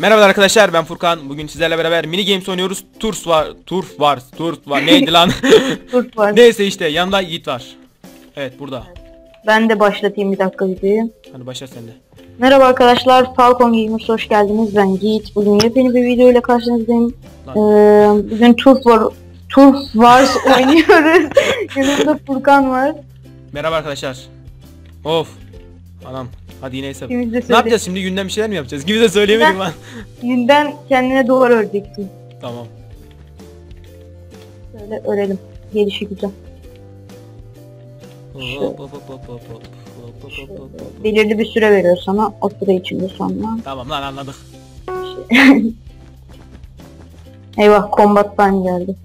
Merhaba arkadaşlar ben Furkan. Bugün sizlerle beraber mini games oynuyoruz. Turf var, Turf var, Turf var. Neydi lan? Turf var. Neyse işte yanında Yiğit var. Evet burada. Ben de başlatayım bir dakika videoyu. Hadi başla sen de. Merhaba arkadaşlar, Falcon Gamers hoş geldiniz. Ben Yiğit. Bugün yepyeni bir video ile karşınızdayım. Lan. Ee, bugün Turf var, Turf Wars oynuyoruz. Yanımda Furkan var. Merhaba arkadaşlar. Of. Anam. Hadi yine hesap. İkimiz de Ne yapacağız şimdi günden bir şeyler mi yapacağız? De söyleyemedim lan. Yünden kendine duvar öreceksin. tamam. Şöyle örelim. Gelişi güzel. Hop, hop, hop, hop, hop, hop. Hop, hop, hop, hop, hop. Belirli bir süre veriyor sana. O süre içinde sonra. Tamam lan anladık. Eyvah combat time geldi.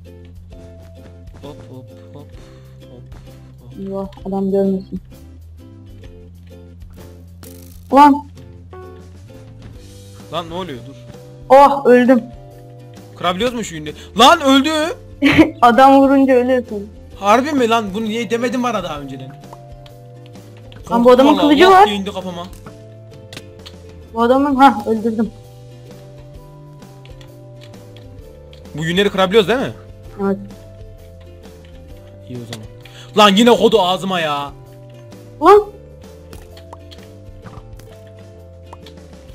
Hop hop hop. hop, hop. Eyvah adam görmesin. Ulan Lan ne oluyor dur. oh öldüm. Kırabiliyoruz mu şu günde? Lan öldü. Adam vurunca ölüyorsun. Harbi mi lan? Bunu niye demedin bana daha önceden? Lan bu adamın Korktum kılıcı vallahi, var. lak diye indi kafama. Bu adamın ha öldürdüm. Bu günleri kırabiliyoruz değil mi? Evet. İyi o zaman. Lan yine kodu ağzıma ya. Lan.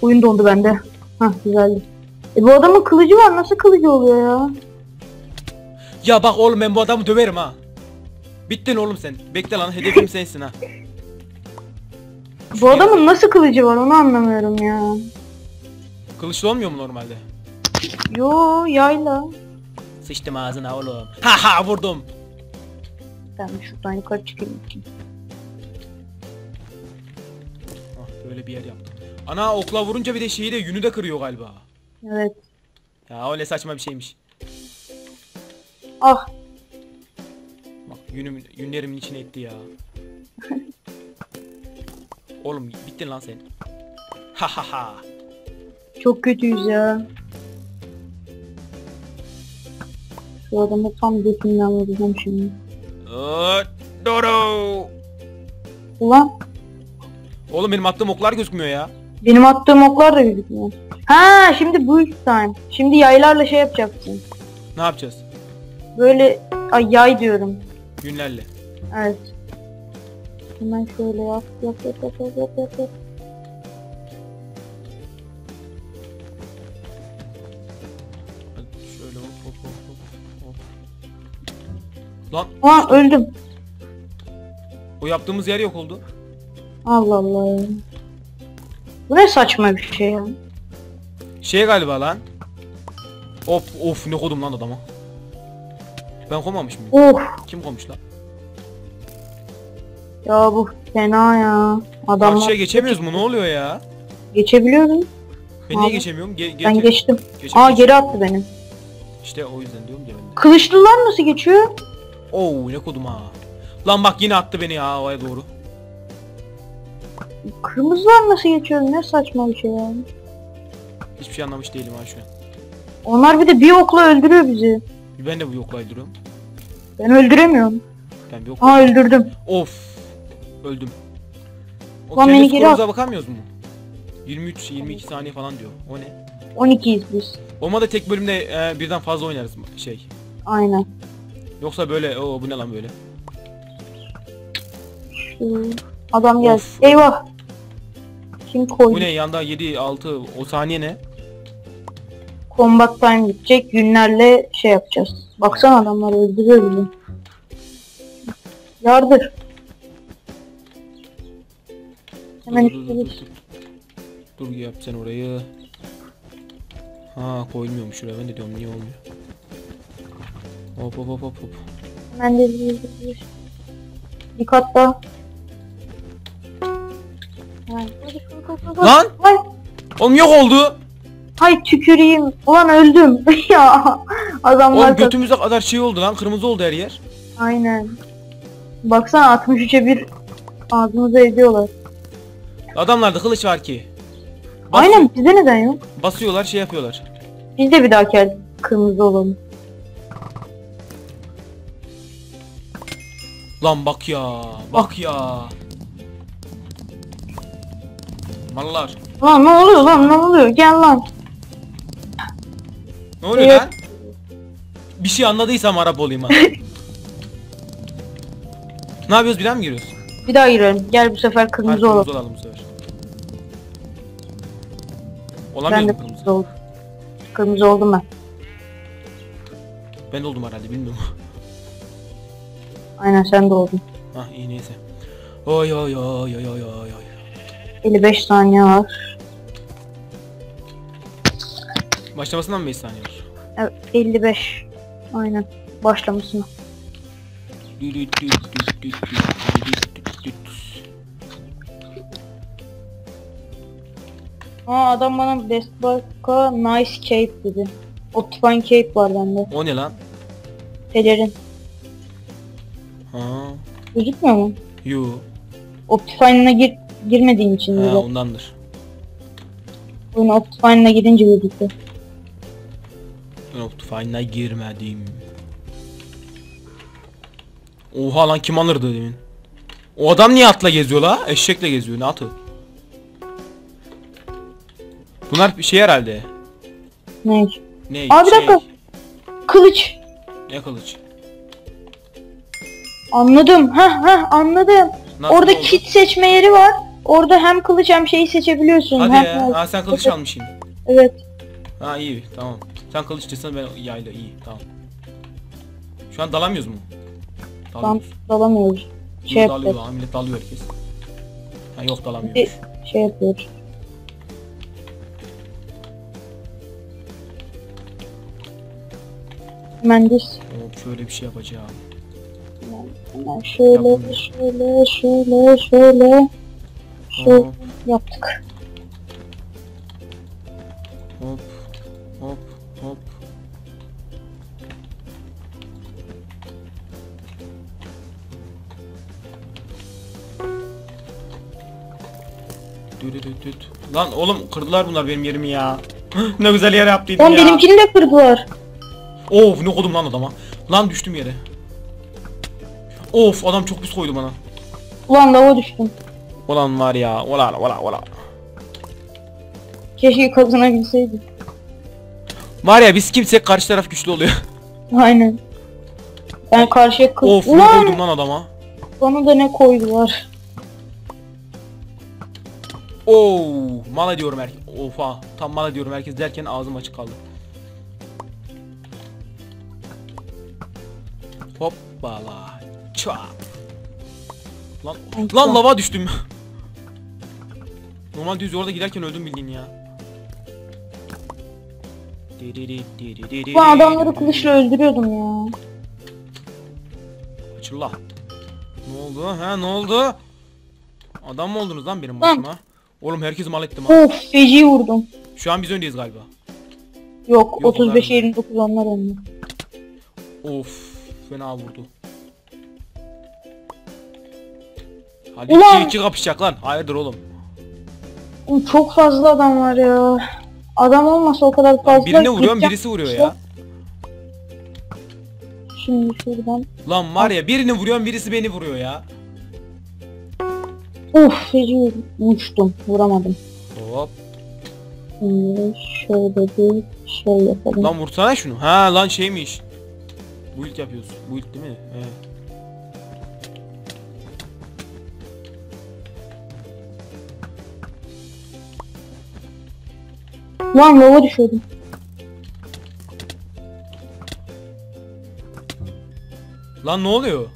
Oyun dondu bende. Hah güzeldi. E bu adamın kılıcı var nasıl kılıcı oluyor ya? Ya bak oğlum ben bu adamı döverim ha. Bittin oğlum sen. Bekle lan hedefim sensin ha. Bu adamın nasıl kılıcı var onu anlamıyorum ya. Kılıçlı olmuyor mu normalde? Yo yayla. Sıçtım ağzına oğlum. Ha ha vurdum. Ben şuradan yukarı çıkayım. Ah böyle bir yer yaptım. Ana okla vurunca bir de şeyi de yünü de kırıyor galiba. Evet. Ya öyle saçma bir şeymiş. Ah Bak yünüm, yünlerimin içine etti ya. Oğlum bittin lan sen. Ha ha ha. çok kötüyüz ya. Şu adamı tam götünden vuracağım şimdi. Doro. Ulan Oğlum benim attığım oklar gözükmüyor ya. Benim attığım oklar da gözükmüyor. Ha şimdi bu time. Şimdi yaylarla şey yapacaksın. Ne yapacağız? Böyle ay yay diyorum. Günlerle. Evet. Hemen şöyle yap yap yap yap yap yap yap. yap. Hadi şöyle hop hop hop hop hop. Lan Aa öldüm. o yaptığımız yer yok oldu. Allah Allah ya. Bu ne saçma bir şey ya. Şey galiba lan. Of of ne kodum lan adama. Ben komamış mıyım? Of Kim komuş lan? ya bu fena ya. Adamlar Karşıya geçemiyoruz mu? Ne oluyor ya? geçebiliyorum. Ben niye Abi. geçemiyorum? Ge ge Ben ge- geçtim. geç- Aa geri attı beni. İşte o yüzden diyorum ya ben de. Kılıçlılar nasıl geçiyor? Oo ne kodum ha. Lan bak yine attı beni ya havaya doğru. Kırmızılar nasıl geçiyor? Ne saçma bir şey ya. Hiçbir şey anlamış değilim ha şu an. Onlar bir de bir okla öldürüyor bizi. Ben de bu yoklayı duruyorum. Ben öldüremiyorum. Ben bir ok. Aa öldürdüm. Of. Öldüm. O Lan kendi beni geri skorumuza bakamıyoruz mu? 23 22 saniye falan diyor. O ne? 12'yiz biz. Olmadı tek bölümde e, birden fazla oynarız şey. Aynen. Yoksa böyle o bu ne lan böyle? Şu adam geldi. Of. Eyvah. Kim koydu? Bu ne yanda 7 6 o saniye ne? Combat time bitecek. Günlerle şey yapacağız. Baksana adamlar öldürüyor bizi. Yardır. Hemen dur, dur, dur, dur. Dur yap sen orayı. Ha koyulmuyormuş şuraya ben de diyorum niye olmuyor. Hop hop hop hop hop. Hemen de bir, bir, bir. Daha. Lan! Oğlum yok oldu. hay tüküreyim. Ulan öldüm. ya. Adamlar Oğlum götümüze kadar şey oldu lan kırmızı oldu her yer. Aynen. Baksana 63'e bir ağzımıza ediyorlar. Adamlarda kılıç var ki. Bas- Aynen bizde neden yok? Basıyorlar şey yapıyorlar. Biz de bir dahaki el kırmızı olalım. Lan bak ya. Bak ya. Mallar. Lan ne oluyor lan ne oluyor? Gel lan. Ne oluyor Evet. lan? Bir şey anladıysam Arap olayım ha. ne yapıyoruz bir daha mı giriyoruz? Bir daha girelim. Gel bu sefer kırmızı kırmızı olalım. olalım bu sefer. Ben Olamıyoruz de mu kırmızı? kırmızı oldum. Kırmızı oldum ben. Ben de oldum herhalde bilmiyorum. Aynen sen de oldun. Hah iyi neyse. Oy oy oy oy oy oy oy. 55 saniye var. Başlamasından mı 5 saniye var? Evet, 55. Aynen. Başlamasına. Aa adam bana best baka nice cape dedi. Optifine cape var bende. O ne lan? Pelerin. Ha. Gözükmüyor mu? Yo. Optifine'ına gir girmediğim için Ha böyle. ondandır. Oyuna Optifine'ına girince gözüktü. Ben Optifine'a girmedim. Oha lan kim alırdı demin? O adam niye atla geziyor la? Eşekle geziyor ne atı? Bunlar bir şey herhalde. Ne? Ne? Aa, bir şey, dakika. Kılıç. Ne kılıç? Anladım. Heh heh anladım. Nasıl Orada oldu? kit seçme yeri var. Orada hem kılıç hem şeyi seçebiliyorsun. Hadi Hem- ya. Ha sen kılıç almışsın. Evet. Ha iyi tamam. Sen kılıç desen ben yayla iyi tamam. Şu an dalamıyoruz mu? Tam Dalıyoruz. dalamıyoruz. Şey Şey dalıyor yapıyor. lan millet dalıyor herkes. Ha yok Bir dalamıyormuş. şey yapıyoruz. Biz Hop şöyle bir şey yapacağım. hemen şöyle Yapın. şöyle şöyle şöyle şöyle Hop yaptık. hop hop hop. Dü dü dü dü dü. Lan oğlum kırdılar bunlar benim yerimi ya. ne güzel yer yaptıydım Lan ya. benimkini de kırdılar. Of ne koydum lan adama. Lan düştüm yere. Of adam çok pis koydu bana. Ulan lava düştüm. Ulan var ya. Ola ola ola. Keşke kazanabilseydik. Var ya biz kimsek karşı taraf güçlü oluyor. Aynen. Ben karşıya kız... of ne Ulan koydum lan adama. bana da ne koydular. Oo, mal ediyorum herkes. Ofa, tam mal ediyorum herkes derken ağzım açık kaldı. Hoppala. Çap. Lan, Ay, lan çok- lava düştüm. Normal düz orada giderken öldüm bildiğin ya. Bu adamları kılıçla öldürüyordum ya. Açıl la. Ne oldu? Ha ne oldu? Adam mı oldunuz lan benim başıma? Oğlum herkesi mal ettim ha. Of feci vurdum. Şu an biz öndeyiz galiba. Yok, Yok, 35 onlar- 29 onlar önde. Of fena vurdu. Hadi Ulan! iki, iki kapışacak lan. Hayırdır oğlum. Çok fazla adam var ya. Adam olmasa o kadar fazla. Birine vuruyorum birisi vuruyor ya. Şimdi şuradan. Lan var ya birini vuruyorum birisi beni vuruyor ya. Uf feci uçtum. Vuramadım. Hop. Şimdi şöyle bir şey yapalım. Lan vursana şunu. Ha lan şeymiş. Build yapıyoruz. Build değil mi? He. Lan lava düşüyordum. Lan ne oluyor?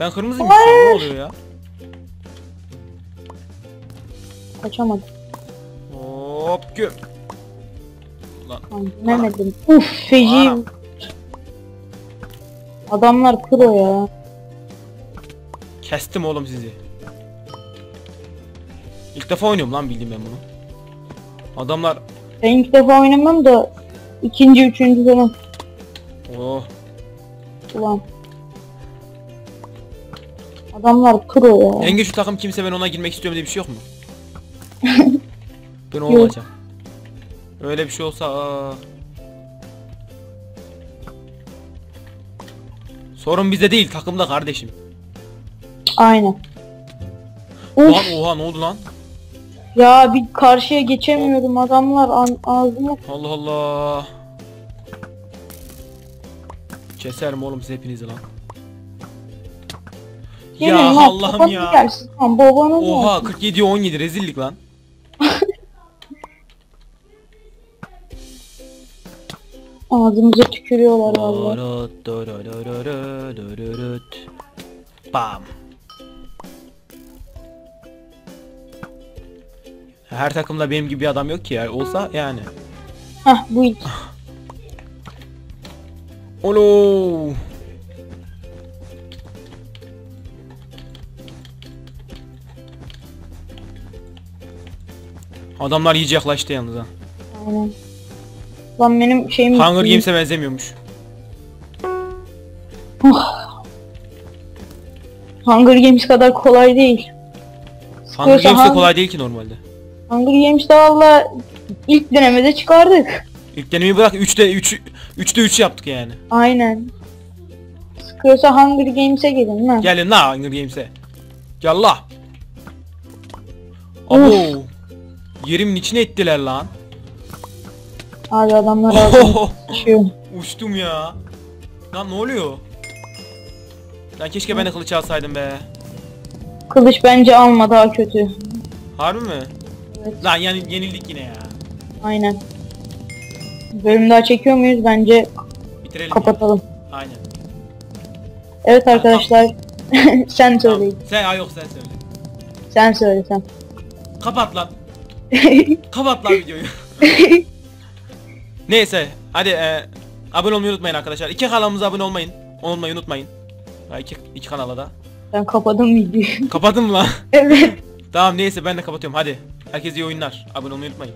Ben kırmızıyım şu an ne oluyor ya? Kaçamadım. Hop göm. Lan Lan. Uf feci. Anam. Adamlar pro ya. kestim oğlum sizi. İlk defa oynuyorum lan bildiğim ben bunu. Adamlar Ben ilk defa oynamam da ikinci, üçüncü falan. oh Ulan. Adamlar pro ya. En güçlü takım kimse ben ona girmek istiyorum diye bir şey yok mu? ben o Yok. olacağım. Öyle bir şey olsa aa. Sorun bizde değil takımda kardeşim. Aynen. Lan Uf oha ne oldu lan? Ya bir karşıya geçemiyorum adamlar an ağzıma Allah Allah. Keserim oğlum siz hepinizi lan. Gelin ya lan, Allah'ım ya. Gelsin. Lan babanız Oha olsun. 47 17 rezillik lan. Ağzımıza tükürüyorlar valla. Dorot, dororororo, dororot. Bam. Her takımda benim gibi bir adam yok ki ya. Olsa yani. Hah bu ilk. Olo. Adamlar iyice yaklaştı yalnız ha. Aynen. Lan benim şeyim... Hunger Games'e benzemiyormuş. Hunger Games kadar kolay değil. Hunger Games de kolay değil ki normalde. Hunger Games'te valla ilk denemede çıkardık. İlk denemeyi bırak 3'te 3 3'te 3 yaptık yani. Aynen. Sıkıyorsa Hunger Games'e gelin lan. Gelin la Hunger Games'e. Gel la. Abo. Yerimin içine ettiler lan. Abi adamlar sıçıyor. Uçtum ya. Lan ne oluyor? Lan keşke ben de kılıç alsaydım be. Kılıç bence alma daha kötü. Harbi mi? Evet. Lan yani yenildik yine ya. Aynen. Bölüm daha çekiyor muyuz? Bence Bitirelim. kapatalım. Aynen. Evet arkadaşlar. sen Tamam. söyle. Sen ha yok sen söyle. Sen söyle sen. Kapat lan. Kapat lan videoyu. Neyse hadi e, abone olmayı unutmayın arkadaşlar. İki kanalımıza abone olmayın. Olmayı unutmayın. Ha, iki, iki kanala da. Ben kapadım videoyu. Kapadım lan. evet. tamam neyse ben de kapatıyorum hadi. Herkese iyi oyunlar. Abone olmayı unutmayın.